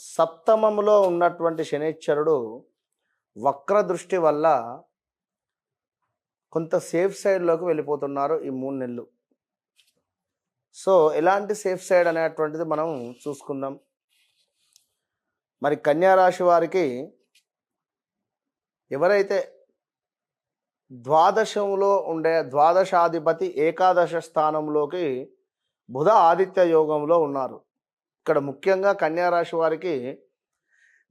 సప్తమములో ఉన్నటువంటి శనిశ్చరుడు వక్ర దృష్టి వల్ల కొంత సేఫ్ సైడ్లోకి వెళ్ళిపోతున్నారు ఈ మూడు నెలలు. సో ఎలాంటి సేఫ్ సైడ్ అనేటువంటిది మనం చూసుకుందాం. మరి కన్యా రాశి వారికి ఎవరైతే ద్వాదశంలో ఉండే ద్వాదశాధిపతి ఏకాదశ స్థానంలోకి బుధ ఆదిత్య యోగంలో ఉన్నారు. ఇక్కడ ముఖ్యంగా కన్యారాశి వారికి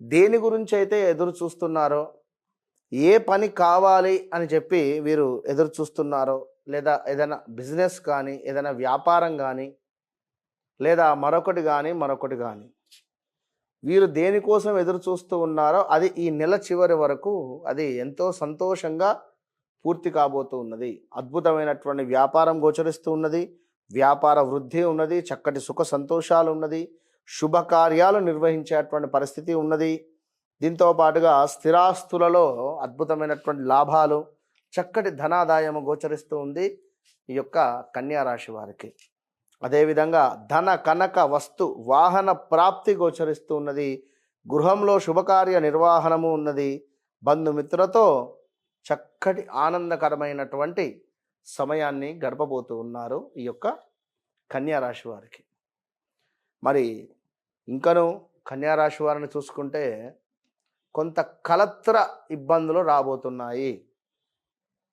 దేని గురించి అయితే ఎదురు చూస్తున్నారో ఏ పని కావాలి అని చెప్పి వీరు ఎదురు చూస్తున్నారో లేదా ఏదైనా బిజినెస్ కానీ ఏదైనా వ్యాపారం కానీ లేదా మరొకటి కానీ మరొకటి కానీ వీరు దేనికోసం ఎదురు చూస్తూ ఉన్నారో అది ఈ నెల చివరి వరకు అది ఎంతో సంతోషంగా పూర్తి కాబోతూ ఉన్నది. అద్భుతమైనటువంటి వ్యాపారం గోచరిస్తూ ఉన్నది. వ్యాపార వృద్ధి ఉన్నది చక్కటి సుఖ సంతోషాలు ఉన్నది శుభకార్యాలు నిర్వహించేటువంటి పరిస్థితి ఉన్నది. దీంతో పాటుగా స్థిరాస్తులలో అద్భుతమైనటువంటి లాభాలు చక్కటి ధనాదాయము గోచరిస్తూ ఉంది ఈ యొక్క కన్యా రాశి వారికి. అదేవిధంగా ధన కనక వస్తు వాహన ప్రాప్తి గోచరిస్తూ ఉన్నది గృహంలో శుభకార్య నిర్వహణము ఉన్నది బంధుమిత్రులతో చక్కటి ఆనందకరమైనటువంటి సమయాన్ని గడపబోతూ ఉన్నారు ఈ యొక్క కన్యారాశి వారికి. మరి ఇంకను కన్యారాశి వారిని చూసుకుంటే కొంత కలత్ర ఇబ్బందులు రాబోతున్నాయి.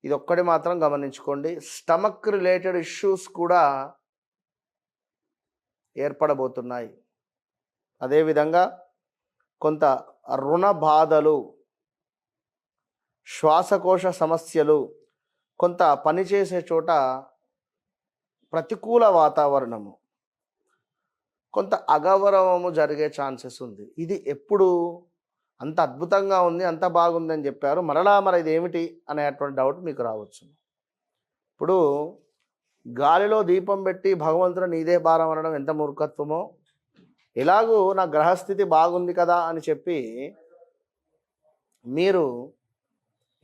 ఇది ఒక్కటి మాత్రం గమనించుకోండి. స్టమక్ రిలేటెడ్ ఇష్యూస్ కూడా ఏర్పడబోతున్నాయి. అదేవిధంగా కొంత రుణ బాధలు శ్వాసకోశ సమస్యలు కొంత పనిచేసే చోట ప్రతికూల వాతావరణము కొంత అగౌరవము జరిగే ఛాన్సెస్ ఉంది. ఇది ఎప్పుడు అంత అద్భుతంగా ఉంది అంత బాగుంది అని చెప్పారు. మరలా మరి ఇది ఏమిటి అనేటువంటి డౌట్ మీకు రావచ్చు. ఇప్పుడు గాలిలో దీపం పెట్టి భగవంతుడు నీదే భారం అనడం ఎంత మూర్ఖత్వమో? ఎలాగూ నా గ్రహస్థితి బాగుంది కదా అని చెప్పి మీరు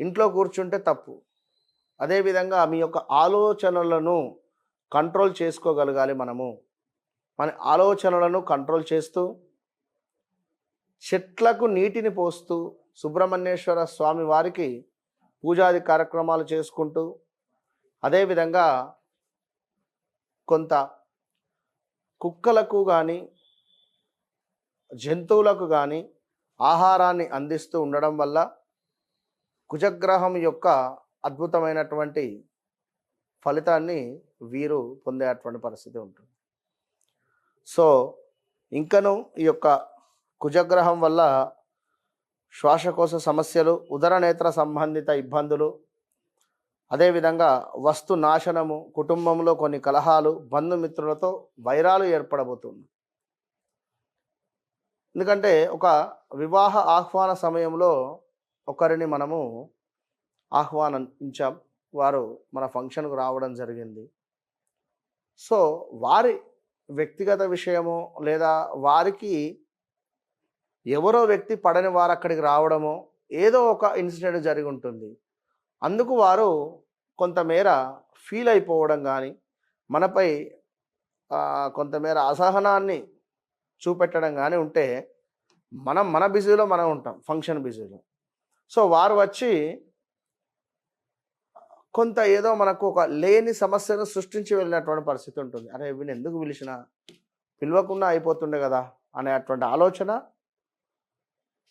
ఇంట్లో కూర్చుంటే తప్పు. అదేవిధంగా మీ యొక్క ఆలోచనలను కంట్రోల్ చేసుకోగలగాలి మనము. మన ఆలోచనలను కంట్రోల్ చేస్తూ చెట్లకు నీటిని పోస్తూ సుబ్రహ్మణ్యేశ్వర స్వామి వారికి పూజాది కార్యక్రమాలు చేసుకుంటూ అదేవిధంగా కొంత కుక్కలకు కానీ జంతువులకు కానీ ఆహారాన్ని అందిస్తూ ఉండడం వల్ల కుజగ్రహం యొక్క అద్భుతమైనటువంటి ఫలితాన్ని వీరు పొందేటువంటి పరిస్థితి ఉంటుంది. సో ఇంకను ఈ యొక్క కుజగ్రహం వల్ల శ్వాసకోశ సమస్యలు ఉదరనేత్ర సంబంధిత ఇబ్బందులు అదేవిధంగా వస్తు నాశనము కుటుంబంలో కొన్ని కలహాలు బంధుమిత్రులతో వైరాలు ఏర్పడబోతుంది. ఎందుకంటే ఒక వివాహ ఆహ్వాన సమయంలో ఒకరిని మనము ఆహ్వానించాం. వారు మన ఫంక్షన్కు రావడం జరిగింది. సో వారి వ్యక్తిగత విషయము లేదా వారికి ఎవరో వ్యక్తి పడని వారు అక్కడికి రావడమో ఏదో ఒక ఇన్సిడెంట్ జరిగి ఉంటుంది. అందుకు వారు కొంతమేర ఫీల్ అయిపోవడం కానీ మనపై కొంతమేర అసహనాన్ని చూపెట్టడం కానీ ఉంటే మనం మన బిజీలో మనం ఉంటాం ఫంక్షన్ బిజీలో. సో వారు వచ్చి కొంత ఏదో మనకు ఒక లేని సమస్యను సృష్టించి వెళ్ళినటువంటి పరిస్థితి ఉంటుంది. అరే వీళ్ళు ఎందుకు పిలిచిన? పిలవకుండా అయిపోతుండే కదా అనేటువంటి ఆలోచన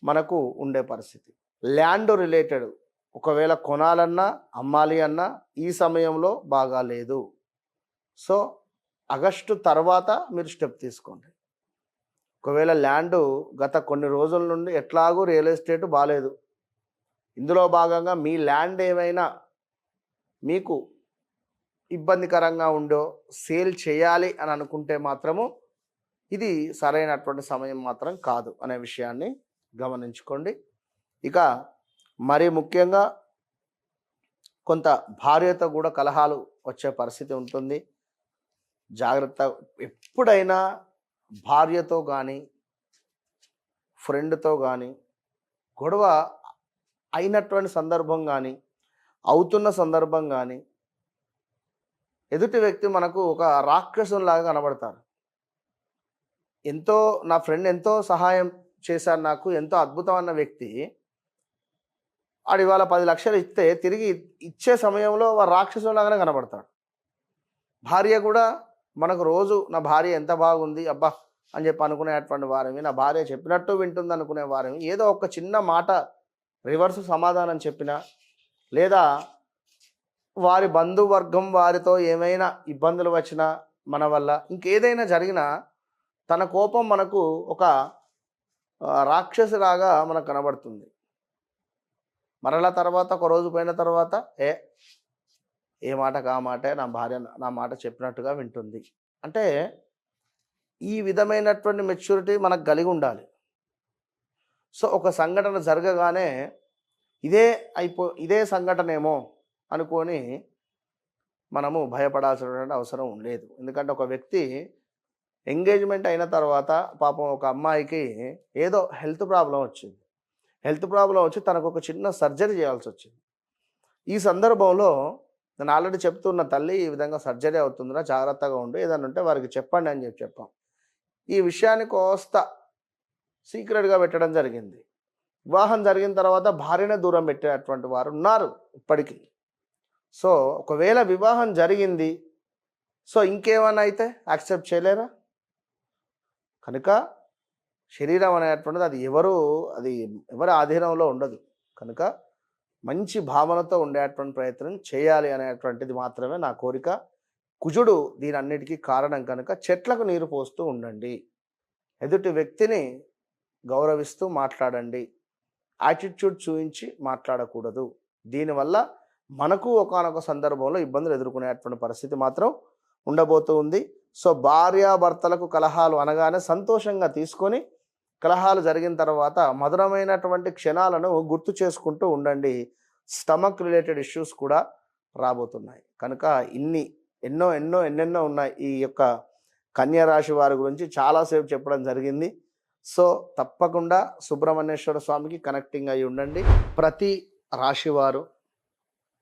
మనకు ఉండే పరిస్థితి. ల్యాండ్ రిలేటెడ్ ఒకవేళ కొనాలన్నా అమ్మాలి అన్నా ఈ సమయంలో బాగా లేదు. సో ఆగస్టు తర్వాత మీరు స్టెప్ తీసుకోండి. ఒకవేళ ల్యాండ్ గత కొన్ని రోజుల నుండి ఎట్లాగూ రియల్ ఎస్టేట్ బాగాలేదు ఇందులో భాగంగా మీ ల్యాండ్ ఏమైనా మీకు ఇబ్బందికరంగా ఉండో సేల్ చేయాలి అని అనుకుంటే మాత్రము ఇది సరైనటువంటి సమయం మాత్రం కాదు అనే విషయాన్ని గమనించుకోండి. ఇక మరి ముఖ్యంగా కొంత భార్యతో కూడా కలహాలు వచ్చే పరిస్థితి ఉంటుంది. జాగ్రత్త ఎప్పుడైనా భార్యతో కానీ ఫ్రెండ్తో కానీ గొడవ అయినటువంటి సందర్భం కానీ అవుతున్న సందర్భం కానీ ఎదుటి వ్యక్తి మనకు ఒక రాక్షసులాగా కనబడతారు. ఎంతో నా ఫ్రెండ్ ఎంతో సహాయం చేశారు నాకు ఎంతో అద్భుతమైన వ్యక్తి. ఆడు ఇవాళ పది లక్షలు ఇస్తే తిరిగి ఇచ్చే సమయంలో వాడు రాక్షసులాగానే కనబడతాడు. భార్య కూడా మనకు రోజు నా భార్య ఎంత బాగుంది అబ్బా అని చెప్పి అనుకునేటువంటి వారమి నా భార్య చెప్పినట్టు వింటుంది అనుకునే వారమి ఏదో ఒక చిన్న మాట రివర్స్ సమాధానం చెప్పినా లేదా వారి బంధువర్గం వారితో ఏమైనా ఇబ్బందులు వచ్చినా మన వల్ల ఇంకేదైనా జరిగినా తన కోపం మనకు ఒక రాక్షసులాగా రాక్షసిలాగా మనకు కనబడుతుంది. మరలా తర్వాత ఒక రోజు పోయిన తర్వాత ఏ ఏ మాట కా మాటే నా భార్య నా మాట చెప్పినట్టుగా వింటుంది. అంటే ఈ విధమైనటువంటి మెచ్యూరిటీ మనకు కలిగి ఉండాలి. సో ఒక సంఘటన జరగగానే ఇదే అయిపో ఇదే సంఘటనేమో అనుకొని మనము భయపడాల్సినటువంటి అవసరం లేదు. ఎందుకంటే ఒక వ్యక్తి ఎంగేజ్మెంట్ అయిన తర్వాత పాపం ఒక అమ్మాయికి ఏదో హెల్త్ ప్రాబ్లం వచ్చింది. హెల్త్ ప్రాబ్లం వచ్చి తనకు ఒక చిన్న సర్జరీ చేయాల్సి వచ్చింది. ఈ సందర్భంలో నేను ఆల్రెడీ చెప్తున్న తల్లి ఈ విధంగా సర్జరీ అవుతుందిరా జాగ్రత్తగా ఉండు ఏదైనా ఉంటే వారికి చెప్పండి అని చెప్పి చెప్పాం. ఈ విషయాన్ని కోస్త సీక్రెట్గా పెట్టడం జరిగింది. వివాహం జరిగిన తర్వాత భార్యనే దూరం పెట్టేటువంటి వారు ఉన్నారు ఇప్పటికీ. సో ఒకవేళ వివాహం జరిగింది సో ఇంకేమైనా అయితే యాక్సెప్ట్ చేయలేరా? కనుక శరీరం అనేటువంటిది అది ఎవరు అది ఎవరి ఆధీనంలో ఉండదు. కనుక మంచి భావనతో ఉండేటువంటి ప్రయత్నం చేయాలి అనేటువంటిది మాత్రమే నా కోరిక. కుజుడు దీని అన్నిటికీ కారణం కనుక చెట్లకు నీరు పోస్తూ ఉండండి. ఎదుటి వ్యక్తిని గౌరవిస్తూ మాట్లాడండి. యాటిట్యూడ్ చూపించి మాట్లాడకూడదు. దీనివల్ల మనకు ఒకనొక సందర్భంలో ఇబ్బందులు ఎదుర్కొనేటువంటి పరిస్థితి మాత్రం ఉండబోతూ ఉంది. సో భార్యాభర్తలకు కలహాలు అనగానే సంతోషంగా తీసుకొని కలహాలు జరిగిన తర్వాత మధురమైనటువంటి క్షణాలను గుర్తు చేసుకుంటూ ఉండండి. స్టమక్ రిలేటెడ్ ఇష్యూస్ కూడా రాబోతున్నాయి. కనుక ఇన్ని ఎన్నో ఎన్నో ఎన్నెన్నో ఉన్నాయి ఈ యొక్క కన్యా రాశి వారి గురించి చాలాసేపు చెప్పడం జరిగింది. సో తప్పకుండా సుబ్రహ్మణ్యేశ్వర స్వామికి కనెక్టింగ్ అయి ఉండండి. ప్రతి రాశి వారు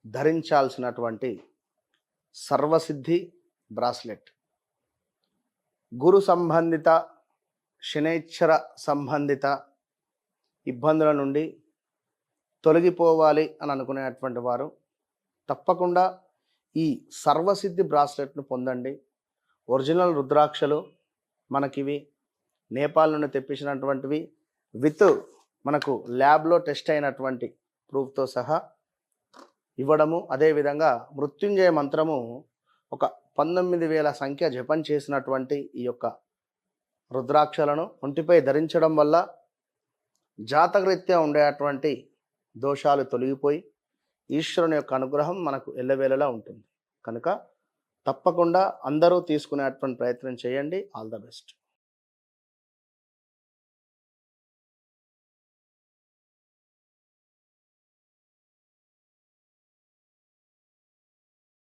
ధరించాల్సినటువంటి సర్వసిద్ధి బ్రాస్లెట్. గురు సంబంధిత శనేశ్వర సంబంధిత ఇబ్బందుల నుండి తొలగిపోవాలి అని అనుకునేటువంటి వారు తప్పకుండా ఈ సర్వసిద్ధి బ్రాస్లెట్ను పొందండి. ఒరిజినల్ రుద్రాక్షలు మనకివి నేపాల్ నుండి తెప్పించినటువంటివి. విత్ మనకు ల్యాబ్లో టెస్ట్ అయినటువంటి ప్రూఫ్తో సహా ఇవ్వడము. అదేవిధంగా మృత్యుంజయ మంత్రము ఒక పంతొమ్మిది వేల సంఖ్య జపం చేసినటువంటి ఈ యొక్క రుద్రాక్షలను ఒంటిపై ధరించడం వల్ల జాతకరీత్యా ఉండేటువంటి దోషాలు తొలగిపోయి ఈశ్వరుని యొక్క అనుగ్రహం మనకు ఎల్లవేళలా ఉంటుంది. కనుక తప్పకుండా అందరూ తీసుకునేటువంటి ప్రయత్నం చేయండి. All the best.